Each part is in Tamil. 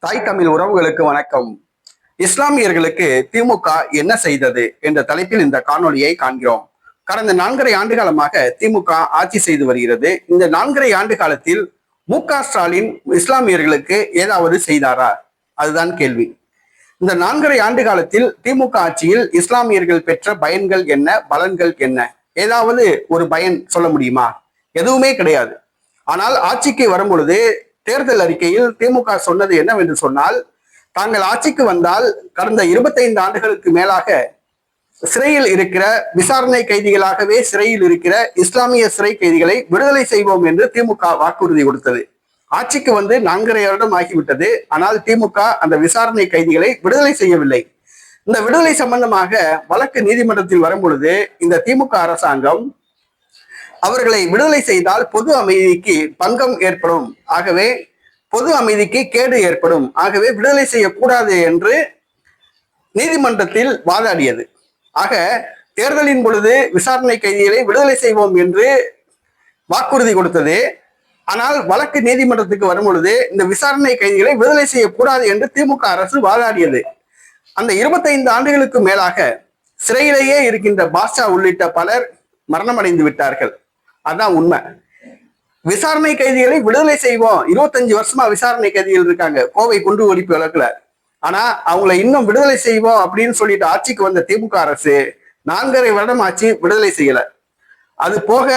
தாய் தமிழ் உறவுகளுக்கு வணக்கம். இஸ்லாமியர்களுக்கு திமுக என்ன செய்தது என்ற தலைப்பில் இந்த காணொலியை காண்கிறோம். கடந்த நான்கரை ஆண்டு காலமாக திமுக ஆட்சி செய்து வருகிறது. இந்த நான்கரை ஆண்டு காலத்தில் மு ஸ்டாலின் இஸ்லாமியர்களுக்கு ஏதாவது செய்தாரா? அதுதான் கேள்வி. இந்த நான்கரை ஆண்டு காலத்தில் திமுக ஆட்சியில் இஸ்லாமியர்கள் பெற்ற பயன்கள் என்ன? பலன்கள் என்ன? ஏதாவது ஒரு பயன் சொல்ல முடியுமா? எதுவுமே கிடையாது. ஆனால் ஆட்சிக்கு வரும் பொழுது தேர்தல் அறிக்கையில் திமுக சொன்னது என்னவென்று சொன்னால் தாங்கள் ஆட்சிக்கு வந்தால் கடந்த இருபத்தைந்து ஆண்டுகளுக்கு மேலாக சிறையில் இருக்கிற விசாரணை கைதிகளாகவே சிறையில் இருக்கிற இஸ்லாமிய சிறை கைதிகளை விடுதலை செய்வோம் என்று திமுக வாக்குறுதி கொடுத்தது. ஆட்சிக்கு வந்து நான்கரை வருடம் ஆகிவிட்டது. ஆனால் திமுக அந்த விசாரணை கைதிகளை விடுதலை செய்யவில்லை. இந்த விடுதலை சம்பந்தமாக வழக்கு நீதிமன்றத்தில் வரும் பொழுது இந்த திமுக அரசாங்கம் அவர்களை விடுதலை செய்தால் பொது அமைதிக்கு பங்கம் ஏற்படும். ஆகவே பொது அமைதிக்கு கேடு ஏற்படும். ஆகவே விடுதலை செய்யக்கூடாது என்று நீதிமன்றத்தில் வாதாடியது. ஆக தேர்தலின் பொழுது விசாரணை கைதிகளை விடுதலை செய்வோம் என்று வாக்குறுதி கொடுத்தது. ஆனால் வழக்கு நீதிமன்றத்துக்கு வரும் பொழுது இந்த விசாரணை கைதிகளை விடுதலை செய்யக்கூடாது என்று திமுக அரசு வாதாடியது. அந்த இருபத்தைந்து ஆண்டுகளுக்கு மேலாக சிறையிலேயே இருக்கின்ற பாஷா உள்ளிட்ட பலர் மரணமடைந்து விட்டார்கள். அதான் உண்மை. விசாரணை கைதிகளை விடுதலை செய்வோம். இருபத்தஞ்சு வருஷமா விசாரணை கைதிகள் இருக்காங்க கோவை குண்டு ஒழிப்பு வழக்குல. ஆனா அவங்கள இன்னும் விடுதலை செய்வோம் அப்படின்னு சொல்லிட்டு ஆட்சிக்கு வந்த திமுக அரசு நான்கரை வருடம் ஆட்சி விடுதலை செய்யல. அது போக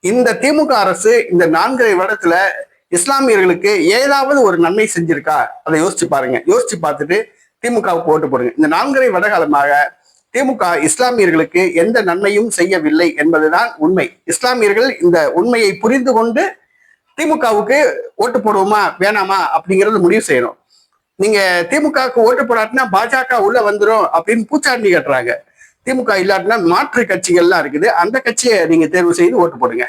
இந்த திமுக அரசு இந்த நான்கரை வருடத்துல இஸ்லாமியர்களுக்கு ஏதாவது ஒரு நன்மை செஞ்சிருக்கா? அதை யோசிச்சு பாருங்க. யோசிச்சு பார்த்துட்டு திமுகவுக்கு ஓட்டு போடுங்க. இந்த நான்கரை வருடகாலமாக திமுக இஸ்லாமியர்களுக்கு எந்த நன்மையும் செய்யவில்லை என்பதுதான் உண்மை. இஸ்லாமியர்கள் இந்த உண்மையை புரிந்து கொண்டு திமுகவுக்கு ஓட்டு போடுவோமா வேணாமா அப்படிங்கறது முடிவு செய்யணும். நீங்க திமுகவுக்கு ஓட்டு போடாட்டினா பாஜக உள்ள வந்துடும் அப்படின்னு பூச்சாண்டி கட்டுறாங்க. திமுக இல்லாட்டினா மாற்று கட்சிகள்லாம் இருக்குது. அந்த கட்சியை நீங்க தேர்வு செய்து ஓட்டு போடுங்க.